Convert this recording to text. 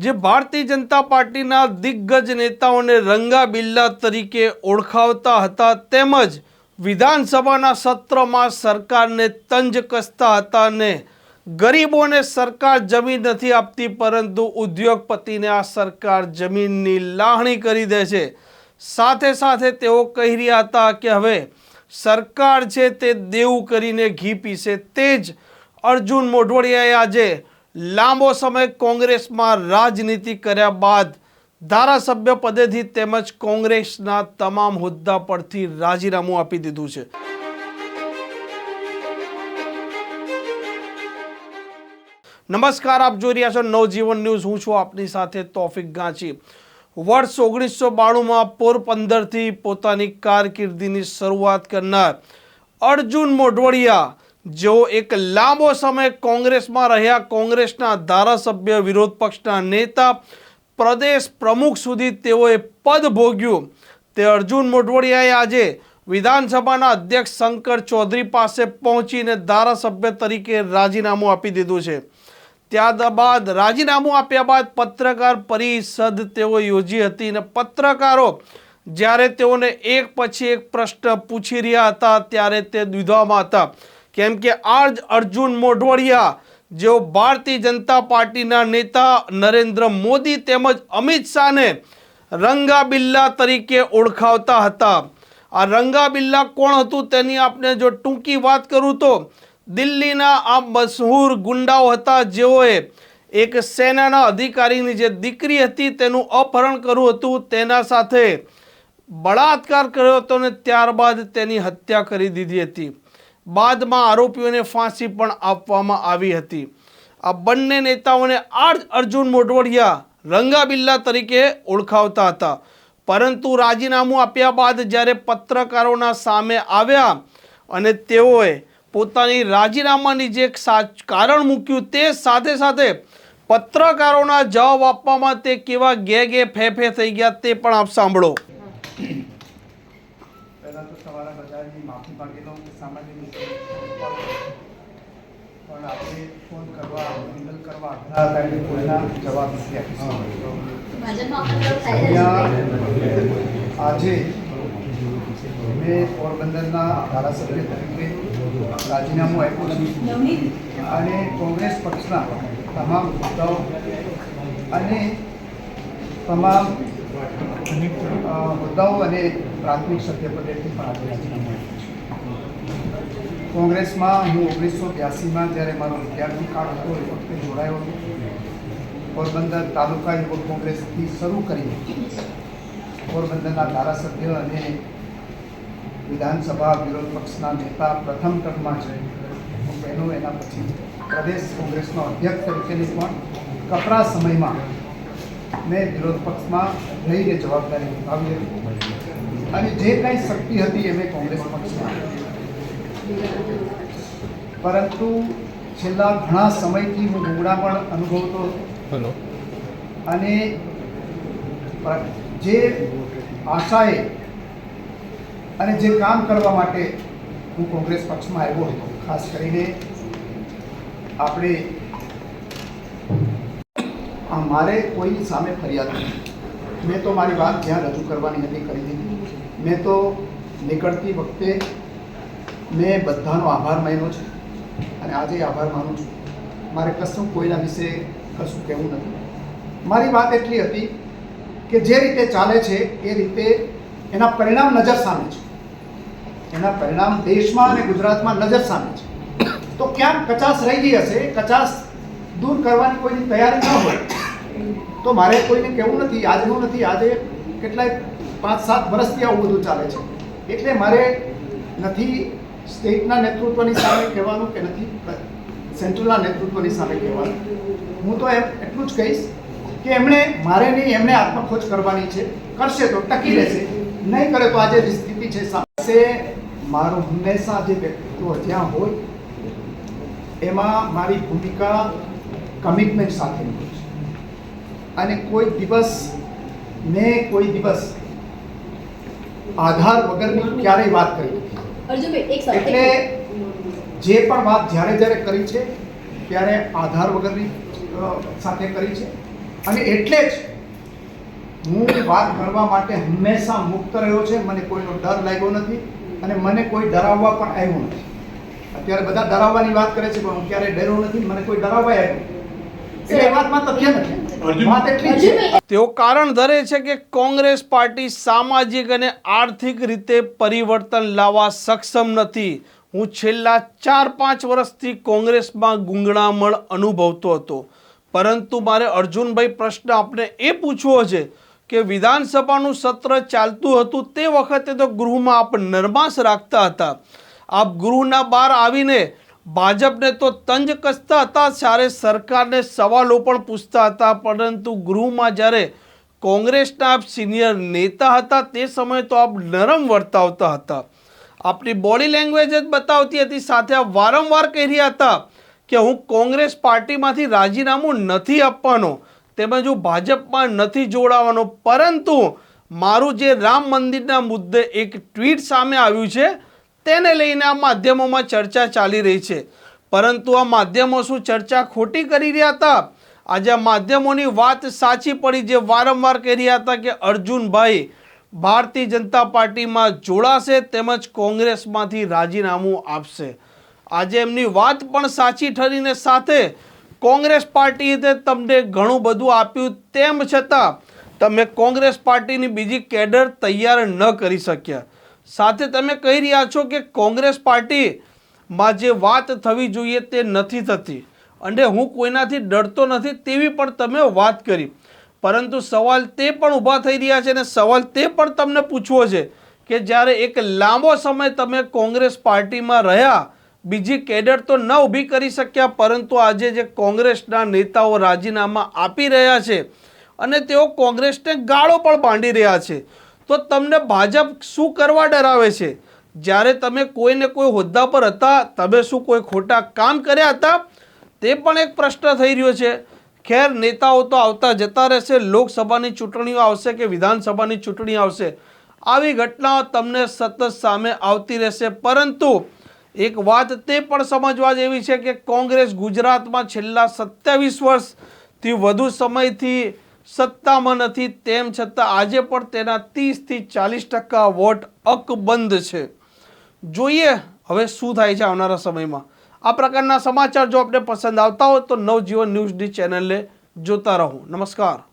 જે ભારતીય જનતા પાર્ટીના દિગ્ગજ નેતાઓને રંગા બિલ્લા તરીકે ઓળખાવતા હતા તેમજ વિધાનસભાના સત્રમાં સરકારને તંજ કસતા હતા ને ગરીબોને સરકાર જમીન નથી આપતી, પરંતુ ઉદ્યોગપતિને આ સરકાર જમીનની લાહણી કરી દે છે. સાથે સાથે તેઓ કહી રહ્યા હતા કે હવે સરકાર છે તે દેવું કરીને ઘી પીશે. તે જ અર્જુન મોઢવાડિયાએ આજે લાંબો સમય કોંગ્રેસમાં રાજનીતિ કર્યા બાદ ધારાસભ્ય પદેથી તેમજ કોંગ્રેસના તમામ હોદ્દા પરથી રાજીનામું આપી દીધું છે. નમસ્કાર, આપ જોઈ રહ્યા છો નવજીવન ન્યૂઝ. હું છું આપની સાથે તોફિક ગાંચી. વર્ષ ઓગણીસો બાણુંમાં પોરબંદરથી પોતાની કારકિર્દીની શરૂઆત કરનાર અર્જુન મોઢવડિયા જેઓ એક લાંબો સમય કોંગ્રેસમાં રહ્યા કોંગ્રેસના ધારાસભ્ય વિરોધ પક્ષના નેતા પ્રદેશ પ્રમુખ સુધી તેઓએ પદ ભોગ્યું. તે અર્જુન મોઢવડિયાએ આજે વિધાનસભાના અધ્યક્ષ શંકર ચૌધરી પાસે પહોંચીને ધારાસભ્ય તરીકે રાજીનામું આપી દીધું છે. ત્યારબાદ રાજીનામું આપ્યા બાદ પત્રકાર પરિષદ તેઓ યોજી હતી અને પત્રકારો જ્યારે તેઓને એક પછી એક પ્રશ્ન પૂછી રહ્યા હતા ત્યારે તે દ્વિધામાં હતા. કેમ કે આજ અર્જુન મોઢવાડિયા, જેઓ ભારતીય જનતા પાર્ટીના નેતા નરેન્દ્ર મોદી તેમજ અમિત શાહને રંગા બિલ્લા તરીકે ઓળખાવતા હતા. આ રંગા બિલ્લા કોણ હતું તેની આપણે જો ટૂંકી વાત કરું તો દિલ્હીના આ મશહૂર ગુંડાઓ હતા, જેઓએ એક સેનાના અધિકારીની જે દીકરી હતી તેનું અપહરણ કર્યું હતું, તેના સાથે બળાત્કાર કર્યો હતો અને ત્યારબાદ તેની હત્યા કરી દીધી હતી. બાદમાં આરોપીઓને ફાંસી પણ આપવામાં આવી હતી. આ બંને નેતાઓને અર્જુન મોઢવડિયા રંગાબિલ્લા તરીકે ઓળખાવતા હતા. પરંતુ રાજીનામું આપ્યા બાદ જ્યારે પત્રકારોના સામે આવ્યા અને તેઓએ પોતાની રાજીનામાની જે કારણ મૂક્યું તે સાથે સાથે પત્રકારોના જવાબ આપવામાં તે કેવા ગે ગે ફે ફે થઈ ગયા તે પણ આપ સાંભળો. પહેલાં પણ આપણે ફોન કરવા ઈમેલ કરવા હતા એટલે કોઈના જવાબ નથી આપી શક્યો. ભાજપમાં અપલોડ થઈ રહ્યું છે. અહીંયા આજે મેં પોરબંદરના ધારાસભ્ય તરીકે રાજીનામું આપ્યું છે. અને કોંગ્રેસ પક્ષના તમામ મુદ્દાઓ અને તમામ મુદ્દાઓ અને પ્રાથમિક સત્યપદેથી પણ આજે રાજીનામું આપ્યું કોંગ્રેસમાં હું ઓગણીસો બ્યાસીમાં જ્યારે મારો વિદ્યાર્થી કાળ હતો, એ વખતે જોડાયો હતો. પોરબંદર તાલુકા યુવક કોંગ્રેસથી શરૂ કરી પોરબંદરના ધારાસભ્ય અને વિધાનસભા વિરોધ પક્ષના નેતા પ્રથમ ટર્મમાં છે. હું એના પછી પ્રદેશ કોંગ્રેસનો અધ્યક્ષ તરીકેની પણ કપરા સમયમાં મેં વિરોધ પક્ષમાં રહીને જવાબદારી નિભાવી હતી. અને જે કાંઈ શક્તિ હતી એ મેં કોંગ્રેસ પક્ષમાં પરંતુ છેલ્લા ઘણા સમયથી હું ગુંગળામણ અનુભવતો હતો અને જે આશાએ અને જે કામ કરવા માટે હું કોંગ્રેસ પક્ષમાં આવ્યો હતો ખાસ કરીને આપણે મારે કોઈની સામે ફરિયાદ નથી. મેં તો મારી વાત જ્યાં રજૂ કરવાની હતી કરી દીધી. મેં તો નીકળતી વખતે મેં બધાનો આભાર માન્યો છે અને આજે આભાર માનું છું. મારે કશું કોઈના વિશે કશું કહેવું નથી. મારી વાત એટલી હતી કે જે રીતે ચાલે છે એ રીતે એના પરિણામ નજર સામે છે. એના પરિણામ દેશમાં અને ગુજરાતમાં નજર સામે છે. તો ક્યાંક કચાસ રહી ગઈ હશે કચાસ દૂર કરવાની કોઈની તૈયારી ન હોય, તો મારે કોઈને કહેવું નથી, આજનું નથી, આજે કેટલાય પાંચ સાત વર્ષથી આવું બધું ચાલે છે. એટલે મારે નથી સ્ટેટના નેતૃત્વની સામે કહેવાનું કે નથી, સેન્ટ્રલના નેતૃત્વની સામે કહેવાનું. હું તો એમ એટલું જ કહીશ કે એમણે, મારે નહીં, એમણે આત્મખોજ કરવાની છે. કરશે તો, ટકી રહેશે. નહીં કરે તો આજે જે સ્થિતિ છે સાથે મારું હંમેશા જે વ્યક્તિત્વ જ્યાં હોય, એમાં મારી ભૂમિકા કમિટમેન્ટ સાથેની છે. અને કોઈ દિવસ, મેં કોઈ દિવસ આધાર વગરની ક્યારેય વાત કરી નથી. એટલે જે પણ વાત જ્યારે જ્યારે કરી છે ત્યારે આધાર વગરની સાથે કરી છે. અને એટલે જ હું વાત કરવા માટે હંમેશા મુક્ત રહ્યો છે. મને કોઈનો ડર લાગ્યો નથી અને મને કોઈ ડરાવવા પણ આવ્યું નથી. અત્યારે બધા ડરાવવાની વાત કરે છે પણ હું ક્યારેય ડર્યો નથી. મને કોઈ ડરાવવા આવ્યું તેઓ કારણ ધરે છે કે કોંગ્રેસ પાર્ટી સામાજિક અને આર્થિક રીતે પરિવર્તન લાવવા સક્ષમ નથી. હું છેલ્લા ચાર પાંચ વર્ષથી કોંગ્રેસમાં ગુંગળામણ અનુભવતો હતો. પરંતુ મારે અર્જુનભાઈ પ્રશ્ન આપણે એ પૂછવો છે કે વિધાનસભાનું સત્ર ચાલતું હતું તે વખતે તો ગૃહમાં આપ નરમાશ રાખતા હતા. આપ ગૃહના બહાર આવીને ભાજપને તો તંજ કસતા હતા ત્યારે સરકારને સવાલો પણ પૂછતા હતા. પરંતુ ગૃહમાં જ્યારે કોંગ્રેસના આપ સિનિયર નેતા હતા, તે સમયે તો આપ નરમ વર્તાવતા હતા. આપની બોડી લેંગ્વેજ જ બતાવતી હતી. સાથે આપ વારંવાર કહી રહ્યા હતા કે હું કોંગ્રેસ પાર્ટીમાંથી રાજીનામું નથી આપવાનો, તેમજ હું ભાજપમાં નથી જોડાવાનો. પરંતુ મારું જે રામ મંદિરના મુદ્દે એક ટ્વીટ સામે આવ્યું છે તેને લઈને આ માધ્યમોમાં ચર્ચા ચાલી રહી છે. પરંતુ આ માધ્યમો શું ચર્ચા ખોટી કરી રહ્યા હતા? આજે આ માધ્યમોની વાત સાચી પડી જે વારંવાર કહી રહ્યા હતા કે અર્જુનભાઈ ભારતીય જનતા પાર્ટીમાં જોડાશે તેમજ કોંગ્રેસમાંથી રાજીનામું આપશે. આજે એમની વાત પણ સાચી ઠરીને સાથે કોંગ્રેસ પાર્ટીએ તમને ઘણું બધું આપ્યું તેમ છતાં તમે કોંગ્રેસ પાર્ટીની બીજી કેડર તૈયાર ન કરી શક્યા. સાથે તમે કહી રહ્યા છો કે કોંગ્રેસ પાર્ટીમાં જે વાત થવી જોઈએ તે નથી થતી. અને હું કોઈનાથી ડરતો નથી તેવી પણ તમે વાત કરી. પરંતુ સવાલ તે પણ ઊભા થઈ રહ્યા છે અને સવાલ તે પણ તમને પૂછવો છે કે જ્યારે એક લાંબો સમય તમે કોંગ્રેસ પાર્ટીમાં રહ્યા, બીજી કેડર તો ન ઊભી કરી શક્યા, પરંતુ આજે જે કોંગ્રેસના નેતાઓ રાજીનામા આપી રહ્યા છે અને તેઓ કોંગ્રેસને ગાળો પણ બાંધી રહ્યા છે. તો તમને ભાજપ શું કરવા ડરાવે છે? જ્યારે તમે કોઈને કોઈ હોદ્દા પર હતા, તમે શું કોઈ ખોટા કામ કર્યા હતા? તે પણ એક પ્રશ્ન થઈ રહ્યો છે. ખેર, નેતાઓ તો આવતા જતા રહેશે. લોકસભાની ચૂંટણીઓ આવશે કે વિધાનસભાની ચૂંટણી આવશે? આવી ઘટનાઓ તમને સતત સામે આવતી રહેશે. પરંતુ એક વાત તે પણ સમજવા જેવી છે કે કોંગ્રેસ ગુજરાતમાં છેલ્લા સત્યાવીસ વર્ષથી વધુ સમયથી સત્તામાં નથી, તેમ છતાં આજે પણ તેના ત્રીસથી ચાલીસ ટકા વોટ અકબંધ છે. જોઈએ હવે શું થાય છે આવનારા સમયમાં. આ પ્રકારના સમાચાર જો આપને પસંદ આવતા હોય તો નવજીવન ન્યૂઝની ચેનલને જોતા રહો. નમસ્કાર.